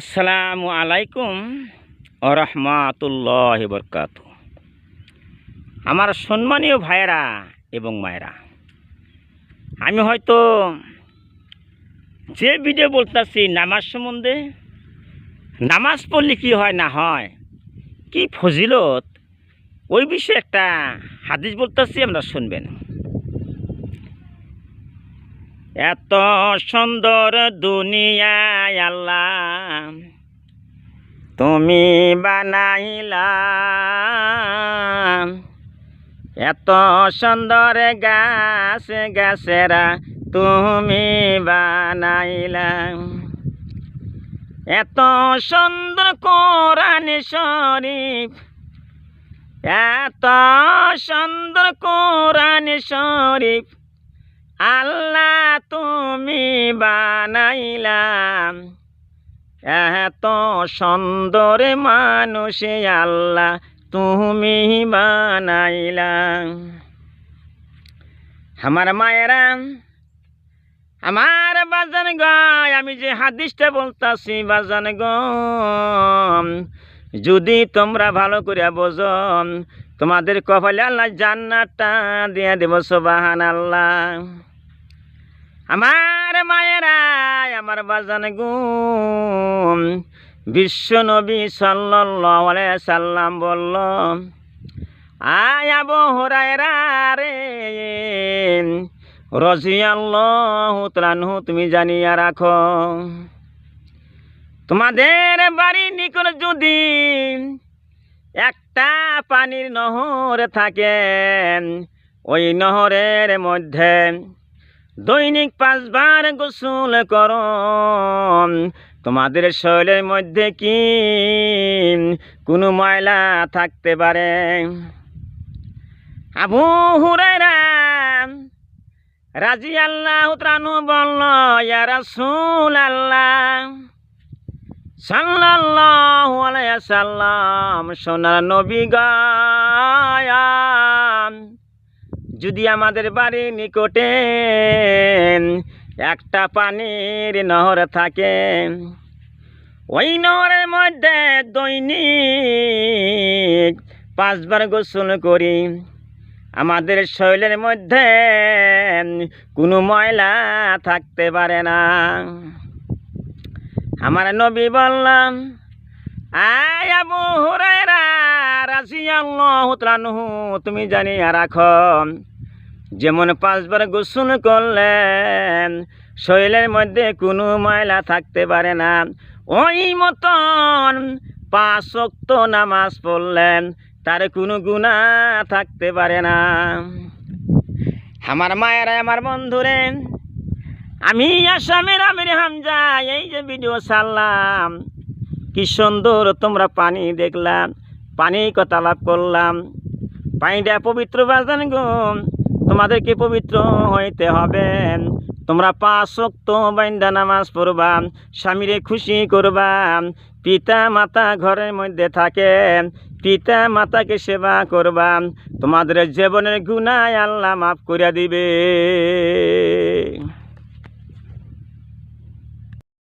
আসসালামু আলাইকুম রহমাতুল্লাহ বরকাত আমার সম্মানীয় ভাইয়েরা এবং মায়েরা, আমি হয়তো যে ভিডিও বলতেছি নামাজ সম্বন্ধে, নামাজ পড়লে কি হয় না হয়, কি ফজিলত, ওই বিষয়ে একটা হাদিস বলতেছি আমরা শুনবেন। এত সুন্দর দুনিয়ায় আল্লাহ তুমি বানাইলা। এত সুন্দর গাছ গাছেরা তুমি বানাইলা। এত সুন্দর কোরআন শরীফ। এত সুন্দর কোরআন শরীফ। আল্লাহ তুমি বানাইলাম এত সুন্দর মানুষে আল্লাহ তুমি বানাইলাম আমার মায়েরা, আমার বাজান গায় আমি যে হাদিসটা বলতাছি, বাজান গ, যদি তোমরা ভালো করে বোঝো, তোমাদের কপালে আল্লাহ জান্নাতটা দিয়ে দেব সোবাহান আল্লাহ আমার মায়েরা আমার বাজান গুম বিশ্ব নবী আলাইহি সাল্লাম বলল, আয় আবু হুরায়রা রে, রাদিয়াল্লাহু তাআলাহু তুমি জানিয়া রাখো, তোমাদের বাড়ির নিকট যদি একটা পানির নহর থাকে, ওই নহরের মধ্যে দৈনিক পাঁচবার গোসল করো। তোমাদের শরীরের মধ্যে কি কোনো ময়লা থাকতে পারে? আবু হুরাইরা রাজি আল্লাহ ত্রানু বলল, ইয়া রাসূল আল্লাহ আলাইহি সাল্লাম সোনার নবী গায়াম যদি আমাদের বাড়ির নিকটে একটা পানির নহর থাকে। ওই নহরের মধ্যে দৈনিক পাঁচবার গোসল করি। আমাদের শরীরের মধ্যে কোনো ময়লা থাকতে পারে না। আমার নবী বললাম, আয় আবু হুরায়রা রাদিয়াল্লাহু তাআলাহু তুমি জানিয়া রাখো যেমন পাঁচবার গোসল করলেন, শরীরের মধ্যে কোনো ময়লা থাকতে পারে না। ওই মতন পাঁচ ওয়াক্ত নামাজ পড়লেন, তার কোনো গুণা থাকতে পারে না। আমার মায়েরা, আমার বন্ধুরে, আমি আসামের আমির হামজা, এই যে ভিডিও ছাড়লাম, কি সুন্দর তোমরা পানি দেখলাম, পানি কথা লাভ করলাম, পানিটা পবিত্র বাজান গো। তোমাদেরকে পবিত্র হইতে হবে। তোমরা পাশক্ত শক্ত বাইন্দা নামাজ পড়বা, স্বামীরে খুশি করবা। পিতা মাতা ঘরের মধ্যে থাকে পিতা মাতাকে সেবা করবা। তোমাদের জীবনের গুণায় আল্লাহ মাফ করিয়া দিবে।